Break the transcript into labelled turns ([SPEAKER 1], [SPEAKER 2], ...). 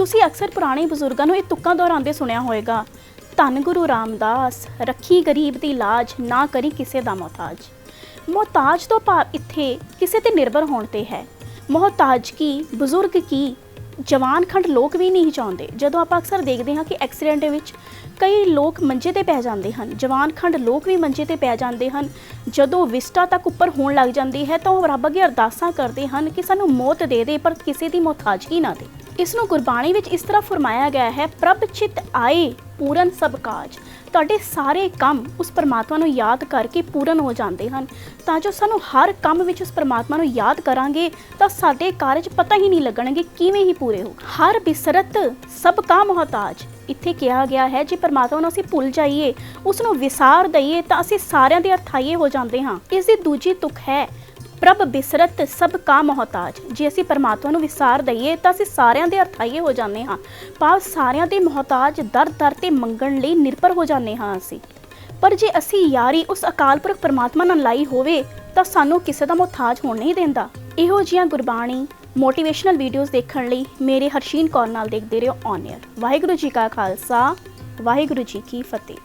[SPEAKER 1] ਤੁਸੀਂ ਅਕਸਰ ਪੁਰਾਣੇ ਬਜ਼ੁਰਗਾਂ ਨੂੰ ਇਹ ਤੁੱਕਾਂ ਦੁਹਰਾਉਂਦੇ ਸੁਣਿਆ ਹੋਵੇਗਾ। ਧੰਨ ਗੁਰੂ ਰਾਮਦਾਸ, ਰੱਖੀ ਗਰੀਬ ਦੀ ਲਾਜ ਨਾ ਕਰੀ ਕਿਸੇ ਦਾ ਮੁਹਤਾਜ। ਮੁਹਤਾਜ ਤੋਂ ਭਾਵ ਇੱਥੇ ਕਿਸੇ ਤੇ ਨਿਰਭਰ ਹੋਣ ਤੇ ਹੈ। ਮੁਹਤਾਜ ਕੀ, ਬਜ਼ੁਰਗ ਕੀ? ਜਵਾਨ ਖੰਡ ਲੋਕ ਵੀ ਨਹੀਂ ਚਾਹੁੰਦੇ। ਜਦੋਂ ਆਪਾਂ ਅਕਸਰ ਦੇਖਦੇ ਹਾਂ ਕਿ ਐਕਸੀਡੈਂਟ ਦੇ ਵਿੱਚ ਕਈ ਲੋਕ ਮੰਜੇ ਤੇ ਪੈ ਜਾਂਦੇ ਹਨ, ਜਵਾਨ ਖੰਡ ਲੋਕ ਵੀ ਮੰਜੇ ਤੇ ਪੈ ਜਾਂਦੇ ਹਨ। ਜਦੋਂ ਵਿਸਟਾ ਤੱਕ ਉੱਪਰ ਹੋਣ ਲੱਗ ਜਾਂਦੀ ਹੈ ਤਾਂ ਉਹ ਰੱਬ ਅੱਗੇ ਅਰਦਾਸਾਂ ਕਰਦੇ ਹਨ ਕਿ ਸਾਨੂੰ ਮੌਤ ਦੇ ਦੇ, ਪਰ ਕਿਸੇ ਦੀ ਮੁਹਤਾਜਗੀ ਨਾ ਦੇ। ਇਸ ਨੂੰ ਗੁਰਬਾਣੀ ਵਿੱਚ ਇਸ ਤਰ੍ਹਾਂ ਫਰਮਾਇਆ ਗਿਆ ਹੈ, ਪ੍ਰਭ ਚਿਤ ਆਏ, ਪੂਰਨ ਸਭ ਕਾਜ। ਤੁਹਾਡੇ ਸਾਰੇ ਕੰਮ ਉਸ ਪਰਮਾਤਮਾ ਨੂੰ ਯਾਦ ਕਰਕੇ ਪੂਰਨ ਹੋ ਜਾਂਦੇ ਹਨ। ਤਾਂ ਜੋ ਸਾਨੂੰ ਹਰ ਕੰਮ ਵਿੱਚ ਉਸ ਪਰਮਾਤਮਾ ਨੂੰ ਯਾਦ ਕਰਾਂਗੇ, ਤਾਂ ਸਾਡੇ ਕਾਰਜ ਪਤਾ ਹੀ ਨਹੀਂ ਲੱਗਣਗੇ ਕਿਵੇਂ ਹੀ ਪੂਰੇ ਹੋ ਹਰ ਬਿਸਰਤ ਸਭ ਕਾ ਮੁਹਤਾਜ। ਇੱਥੇ ਕਿਹਾ ਗਿਆ ਹੈ, ਜੇ ਪਰਮਾਤਮਾ ਨੂੰ ਅਸੀਂ ਭੁੱਲ ਜਾਈਏ ਉਸ ਨੂੰ ਵਿਸਾਰ ਦਈਏ, ਤਾਂ ਅਸੀਂ ਸਾਰਿਆਂ ਦੇ ਅਰਥਾਈਏ ਹੋ ਜਾਂਦੇ ਹਾਂ। ਇਸ ਦੀ ਦੂਜੀ ਤੁਕ ਹੈ ਪ੍ਰਭ ਬਿਸਰਤ ਸਭ ਕਾ ਮੁਹਤਾਜ। ਜੇ ਅਸੀਂ ਪਰਮਾਤਮਾ ਨੂੰ ਵਿਸਾਰ ਦਈਏ ਤਾਂ ਅਸੀਂ ਸਾਰਿਆਂ ਦੇ ਅਰਥਾਈਏ ਹੋ ਜਾਂਦੇ ਹਾਂ। ਭਾਵ ਸਾਰਿਆਂ ਦੇ ਮੁਹਤਾਜ ਦਰ ਦਰ ਤੇ ਮੰਗਣ ਲਈ ਨਿਰਭਰ ਹੋ ਜਾਂਦੇ ਹਾਂ ਅਸੀਂ। ਪਰ ਜੇ ਅਸੀਂ ਯਾਰੀ ਉਸ ਅਕਾਲ ਪੁਰਖ ਪਰਮਾਤਮਾ ਨਾਲ ਲਾਈ ਹੋਵੇ, ਤਾਂ ਸਾਨੂੰ ਕਿਸੇ ਦਾ ਮੁਹਤਾਜ ਹੋਣ ਨਹੀਂ ਦਿੰਦਾ। ਇਹੋ ਜਿਹੀਆਂ ਗੁਰਬਾਣੀ ਮੋਟੀਵੇਸ਼ਨਲ ਵੀਡੀਓਜ਼ ਦੇਖਣ ਲਈ ਮੇਰੇ ਹਰਸ਼ੀਨ ਕੌਰ ਨਾਲ ਦੇਖਦੇ ਰਹੋ ਔਨ 에ਅਰ ਵਾਹਿਗੁਰੂ ਜੀ ਕਾ ਖਾਲਸਾ, ਵਾਹਿਗੁਰੂ ਜੀ ਕੀ ਫਤਿਹ।